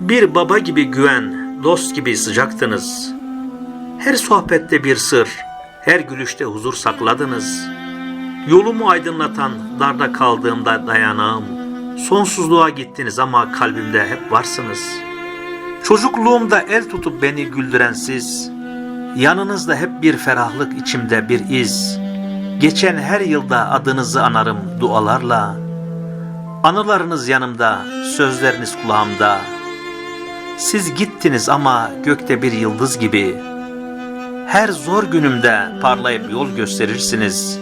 Bir baba gibi güven, dost gibi sıcaktınız. Her sohbette bir sır, her gülüşte huzur sakladınız. Yolumu aydınlatan, darda kaldığımda dayanağım. Sonsuzluğa gittiniz ama kalbimde hep varsınız. Çocukluğumda el tutup beni güldüren siz, yanınızda hep bir ferahlık içimde bir iz. Geçen her yılda adınızı anarım dualarla. Anılarınız yanımda, sözleriniz kulağımda. Siz gittiniz ama gökte bir yıldız gibi. Her zor günümde parlayıp yol gösterirsiniz.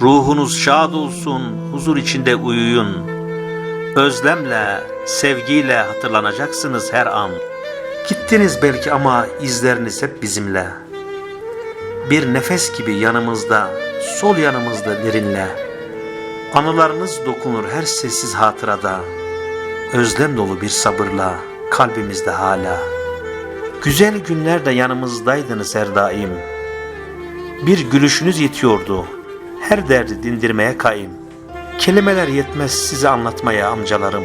Ruhunuz şad olsun, huzur içinde uyuyun. Özlemle, sevgiyle hatırlanacaksınız her an. Gittiniz belki ama izleriniz hep bizimle. Bir nefes gibi yanımızda, sol yanımızda derinle. Anılarınız dokunur her sessiz hatırada. Özlem dolu bir sabırla kalbimizde hala. Güzel günlerde yanımızdaydınız her daim. Bir gülüşünüz yetiyordu. Her derdi dindirmeye kaim. Kelimeler yetmez size anlatmaya amcalarım.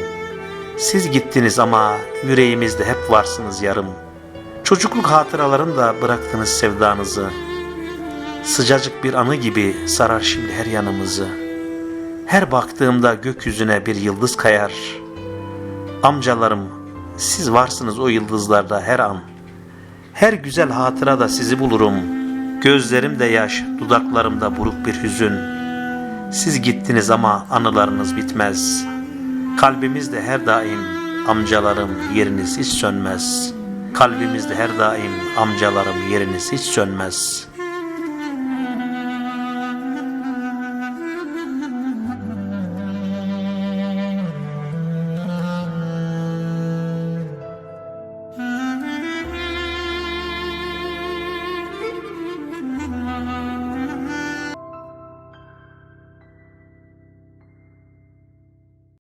Siz gittiniz ama yüreğimizde hep varsınız yarım. Çocukluk hatıralarında bıraktınız sevdanızı. Sıcacık bir anı gibi sarar şimdi her yanımızı. Her baktığımda gökyüzüne bir yıldız kayar. Amcalarım, siz varsınız o yıldızlarda her an. Her güzel hatırada sizi bulurum. Gözlerimde yaş, dudaklarımda buruk bir hüzün. Siz gittiniz ama anılarınız bitmez. Kalbimizde her daim amcalarım yeriniz hiç sönmez. Kalbimizde her daim amcalarım yeriniz hiç sönmez.''